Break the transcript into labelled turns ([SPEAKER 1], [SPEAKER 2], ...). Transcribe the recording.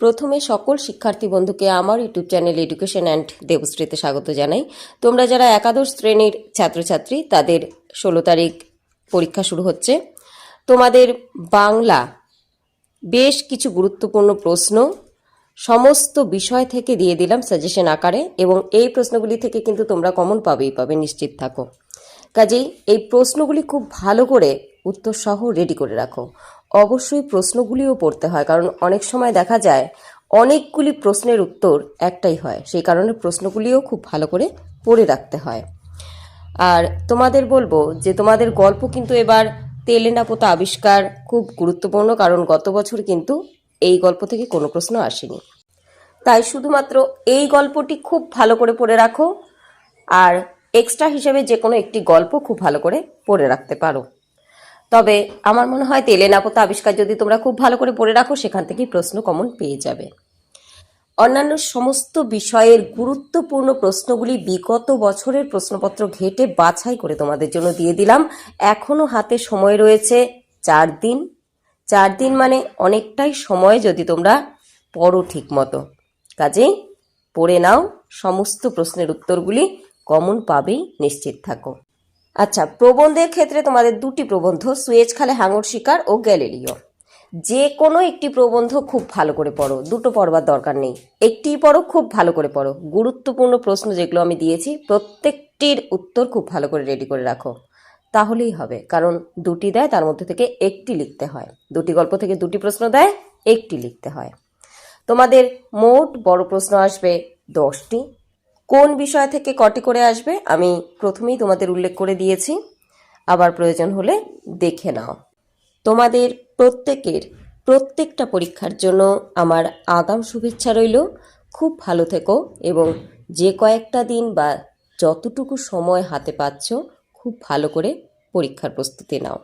[SPEAKER 1] প্রথমে সকল শিক্ষার্থী বন্ধুকে আমার ইউটিউব চ্যানেল এডুকেশন অ্যান্ড দেবশ্রীতে স্বাগত জানাই। তোমরা যারা একাদশ শ্রেণির ছাত্রছাত্রী, তাদের ষোলো তারিখ পরীক্ষা শুরু হচ্ছে। তোমাদের বাংলা বেশ কিছু গুরুত্বপূর্ণ প্রশ্ন, সমস্ত বিষয় থেকে দিয়ে দিলাম সাজেশন আকারে এবং এই প্রশ্নগুলি থেকে কিন্তু তোমরা কমন পাবেই পাবে, নিশ্চিত থাকো। কাজেই এই প্রশ্নগুলি খুব ভালো করে উত্তর সহ রেডি করে রাখো। অবশ্যই প্রশ্নগুলিও পড়তে হয়, কারণ অনেক সময় দেখা যায় অনেকগুলি প্রশ্নের উত্তর একটাই হয়। সেই কারণে প্রশ্নগুলিও খুব ভালো করে পড়ে রাখতে হয়। আর তোমাদের বলব যে তোমাদের গল্প কিন্তু এবার তেলে না পোতা আবিষ্কার খুব গুরুত্বপূর্ণ, কারণ গত বছর কিন্তু এই গল্প থেকে কোনো প্রশ্ন আসেনি। তাই শুধুমাত্র এই গল্পটি খুব ভালো করে পড়ে রাখো, আর এক্সট্রা হিসেবে যে কোনো একটি গল্প খুব ভালো করে পড়ে রাখতে পারো। তবে আমার মনে হয় তেলে না পোতা আবিষ্কার যদি তোমরা খুব ভালো করে পড়ে রাখো, সেখান থেকেই প্রশ্ন কমন পেয়ে যাবে। অন্যান্য সমস্ত বিষয়ের গুরুত্বপূর্ণ প্রশ্নগুলি বিগত বছরের প্রশ্নপত্র ঘেটে বাছাই করে তোমাদের জন্য দিয়ে দিলাম। এখনও হাতে সময় রয়েছে চার দিন। চার দিন মানে অনেকটাই সময় যদি তোমরা পড়ো ঠিক মতো কাজেই পড়ে নাও, সমস্ত প্রশ্নের উত্তরগুলি কমন পাবেই নিশ্চিত থাকো। আচ্ছা প্রবন্ধের ক্ষেত্রে তোমাদের দুটি প্রবন্ধ, সুয়েজ খালে হাঙর শিকার ও গ্যালিলিও। যে কোনো একটি প্রবন্ধ খুব ভালো করে পড়ো, দুটো পড়বার দরকার নেই। একটি পড়ো, খুব ভালো করে পড়ো। গুরুত্বপূর্ণ প্রশ্ন যেগুলো আমি দিয়েছি, প্রত্যেকটির উত্তর খুব ভালো করে রেডি করে রাখো। তাহলেই হবে, কারণ দুটি দেয়, তার মধ্যে থেকে একটি লিখতে হয়। দুটি গল্প থেকে দুটি প্রশ্ন দেয়, একটি লিখতে হয়। তোমাদের মোট বড় প্রশ্ন আসবে দশটি। কোন বিষয় থেকে কটি করে আসবে, আমি প্রথমেই তোমাদের উল্লেখ করে দিয়েছি। আবার প্রয়োজন হলে দেখে নাও। তোমাদের প্রত্যেকের প্রত্যেকটা পরীক্ষার জন্য আমার আগাম শুভেচ্ছা রইল। খুব ভালো থেকো এবং যে কয়েকটা দিন বা যতটুকু সময় হাতে পাচ্ছ, খুব ভালো করে পরীক্ষার প্রস্তুতি নাও।